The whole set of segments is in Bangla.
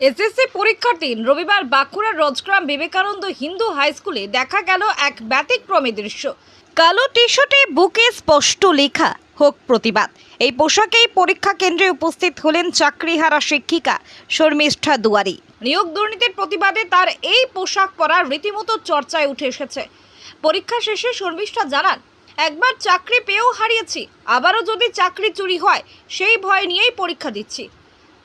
এসএসসি পরীক্ষার দিন রবিবার বাঁকুড়ার রজগ্রাম বিবেকানন্দ হিন্দু হাই স্কুলে দেখা গেল এক ব্যতিক্রমী দৃশ্য। কালো টি শার্টে বুকে স্পষ্ট লেখা, হোক প্রতিবাদ। এই পোশাকেই পরীক্ষা কেন্দ্রে উপস্থিত হলেন চাকরিহারা শিক্ষিকা শর্মিষ্ঠা দুয়ারি। নিয়োগ দুর্নীতির প্রতিবাদে তার এই পোশাক পরা রীতিমতো চর্চায় উঠে এসেছে। পরীক্ষা শেষে শর্মিষ্ঠা জানান, একবার চাকরি পেয়েও হারিয়েছি, আবারও যদি চাকরি চুরি হয়, সেই ভয় নিয়েই পরীক্ষা দিচ্ছি।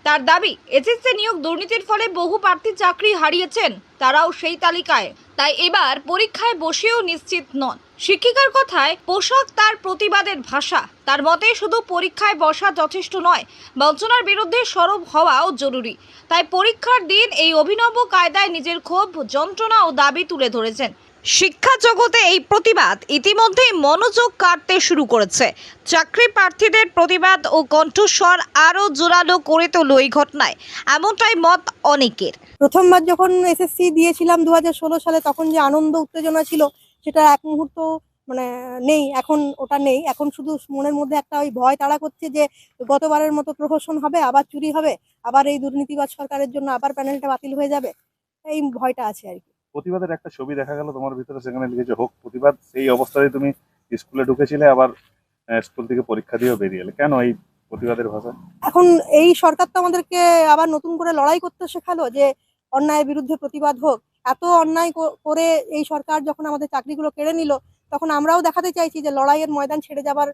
তার দাবি, এসএসসি নিয়োগ দুর্নীতির ফলে বহু প্রার্থী চাকরি হারিয়েছেন, তারাও সেই তালিকায়। তাই এবার পরীক্ষায় বসেও নিশ্চিত নন। শিক্ষিকার কথায়, পোশাক তার প্রতিবাদের ভাষা। তার মতে, শুধু পরীক্ষায় বসা যথেষ্ট নয়, বঞ্চনার বিরুদ্ধে সরব হওয়াও জরুরি। তাই পরীক্ষার দিন এই অভিনব কায়দায় নিজের ক্ষোভ, যন্ত্রণা ও দাবি তুলে ধরেছেন। শিক্ষা জগতে এই প্রতিবাদ ইতিমধ্যেই মনোযোগ কাটতে শুরু করেছে। চাকরি প্রার্থীদের প্রতিবাদ ও কণ্ঠস্বর আরও জোরালো করে তোলো এই ঘটনায়। এমনটাই মত অনেকের। প্রথমবার যখন এসএসসি দিয়েছিলাম দু হাজার ষোলো সালে, তখন যে আনন্দ, উত্তেজনা ছিল, সেটা এক মুহূর্ত মানে নেই, এখন ওটা নেই। এখন শুধু মনের মধ্যে একটা ওই ভয় তাড়া করছে যে গতবারের মতো প্রহসন হবে, আবার চুরি হবে, আবার এই দুর্নীতিবাজ সরকারের জন্য আবার প্যানেলটা বাতিল হয়ে যাবে। এই ভয়টা আছে আর কি। প্রতিবাদের একটা ছবি দেখা গেল তোমার ভিতরে, সেখানে লিখেছে, হোক, প্রতিবাদ। সেই অবস্থায় তুমি স্কুলে ঢুকেছিলে, আবার স্কুল থেকে পরীক্ষা দিয়েও বেরিয়ে এলে। কেন এই প্রতিবাদের ভাষা? এখন এই সরকার তো আমাদেরকে আবার নতুন করে লড়াই করতে শেখালো যে অন্যায়ের বিরুদ্ধে প্রতিবাদ হোক। এত অন্যায় করে এই সরকার যখন আমাদের চাকরিগুলো কেড়ে নিল, তখন আমরাও দেখাতে চাইছি যে লড়াইয়ের ময়দান ছেড়ে যাবার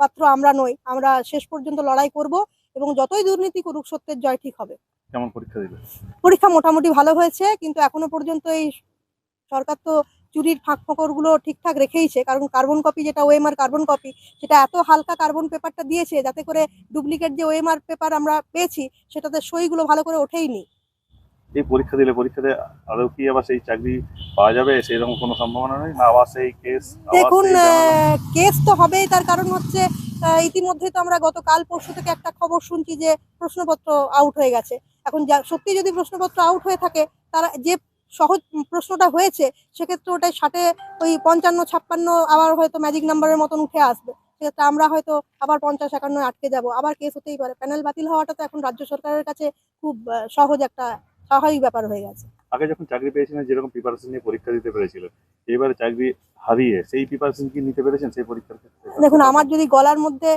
পাত্র আমরা নই। আমরা শেষ পর্যন্ত লড়াই করব এবং যতই দুর্নীতি করুক, সত্যের জয় ঠিক হবে। কেমন পরীক্ষা দিলে পরীক্ষা মোটামুটি ভালো হয়েছে কিন্তু এখনও পর্যন্ত এই সরকার তো চুরির ফাঁক ফোকরগুলো ঠিকঠাক রেখেইছে। কারণ কার্বন কপি যেটা ওএমআর কার্বন কপি সেটা এত হালকা কার্বন পেপারটা দিয়েছে যাতে করে ডুপ্লিকেট যে ওএমআর পেপার আমরা পেয়েছি সেটাতে সইগুলো ভালো করে ওঠেইনি। এই পরীক্ষা দিলে পরীক্ষাতে আদৌ কি আবার সেই চাকরি পাওয়া যাবে? সেরকম কোনো সম্ভাবনা নেই? না আবার সেই কেস দেখুন কেস তো হবেই তার কারণ হচ্ছে ইতিমধ্যে তো আমরা গতকাল পরশু থেকে একটা খবর শুনছি যে প্রশ্নপত্র আউট হয়ে গেছে। এখন যা সত্যি যদি প্রশ্নপত্র আউট হয়ে থাকে তারা যে সহজ প্রশ্নটা হয়েছে সেক্ষেত্রে ওটাই ষাটে ওই পঞ্চান্ন ছাপ্পান্ন আবার হয়তো ম্যাজিক নাম্বারের মতন উঠে আসবে। সেক্ষেত্রে আমরা হয়তো আবার পঞ্চাশ একান্ন আটকে যাব। আবার কেস হতেই পারে। প্যানেল বাতিল হওয়াটা তো এখন রাজ্য সরকারের কাছে খুব সহজ একটা স্বাভাবিক ব্যাপার হয়ে গেছে। আগে যখন চাকরি পেয়েছিলেন যেরকম প্রিপারেশন নিয়ে পরীক্ষা দিতে পেরেছিলেন এবারে চাকরি হারিয়ে সেই প্রিপারেশন কি নিতে পেরেছেন সেই পরীক্ষার ক্ষেত্রে? দেখুন আমার যদি গলার মধ্যে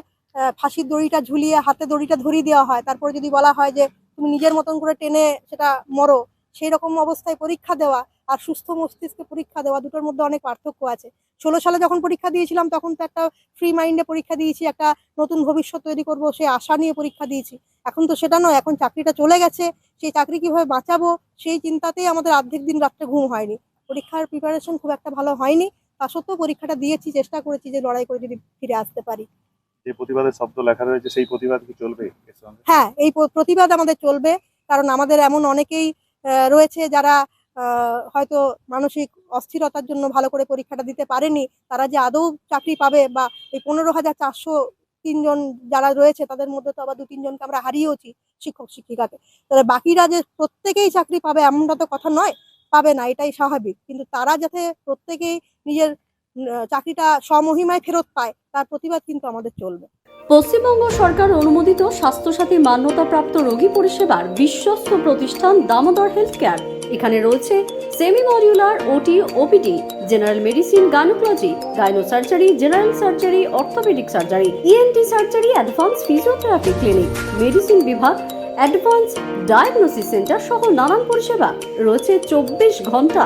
ফাঁসির দড়িটা ঝুলিয়ে হাতে দড়িটা ধরিয়ে দেওয়া হয় তারপরে যদি বলা হয় যে তুমি নিজের মতন করে টেনে সেটা মরো সেই রকম অবস্থায় পরীক্ষা দেওয়া আর সুস্থ মস্তিষ্কে পরীক্ষা দেওয়া দুটোর মধ্যে অনেক পার্থক্য আছে। ষোলো সালে যখন পরীক্ষা দিয়েছিলাম, তখন তো একটা ফ্রি মাইন্ডে পরীক্ষা দিয়েছি, একটা নতুন ভবিষ্যৎ তৈরি করব সেই আশা নিয়ে পরীক্ষা দিয়েছি। এখন তো সেটা নয়, এখন চাকরিটা চলে গেছে, সেই চাকরি কীভাবে বাঁচাবো, সেই চিন্তাতেই আমাদের অর্ধেক দিন রাত্রে ঘুম হয়নি। পরীক্ষার প্রিপারেশন খুব একটা ভালো হয়নি, তা সত্ত্বেও পরীক্ষাটা দিয়েছি, চেষ্টা করেছি যে লড়াই করে যদি ফিরে আসতে পারি। যে প্রতিবাদের শব্দ লেখা রয়েছে, সেই প্রতিবাদ কি চলবে হ্যাঁ এই প্রতিবাদ আমাদের চলবে, কারণ আমাদের এমন অনেকেই রয়েছে যারা হয়তো মানসিক অস্থিরতার জন্য ভালো করে পরীক্ষাটা দিতে পারেনি, তারা যে আদৌ চাকরি পাবে বা এই পনেরো হাজার চারশো তিনজন যারা রয়েছে, তাদের মধ্যে তো আবার দু তিনজনকে আমরা হারিয়েওছি শিক্ষক শিক্ষিকাকে। তাহলে বাকিরা যে প্রত্যেকেই চাকরি পাবে এমনটা তো কথা নয়, পাবে না, এটাই স্বাভাবিক। কিন্তু তারা যাতে প্রত্যেকেই নিজের চাকরিটা স্বমহিমায় ফেরত পায়, তার প্রতিবাদ কিন্তু আমাদের চলবে। পশ্চিমবঙ্গ সরকার অনুমোদিত স্বাস্থ্যসাথী মান্যতাপ্রাপ্ত রোগী পরিষেবার বিশ্বস্ত প্রতিষ্ঠান দামোদর হেলথ কেয়ার এখানে রয়েছে semi modular OT, OPD, general medicine, gynaecology gyno surgery general surgery, orthopaedic surgery ENT surgery, advance physiotherapy clinic, medicine বিভাগ, অ্যাডভান্স ডায়াগনোসিস সেন্টার সহ নানান পরিষেবা। রয়েছে চব্বিশ ঘণ্টা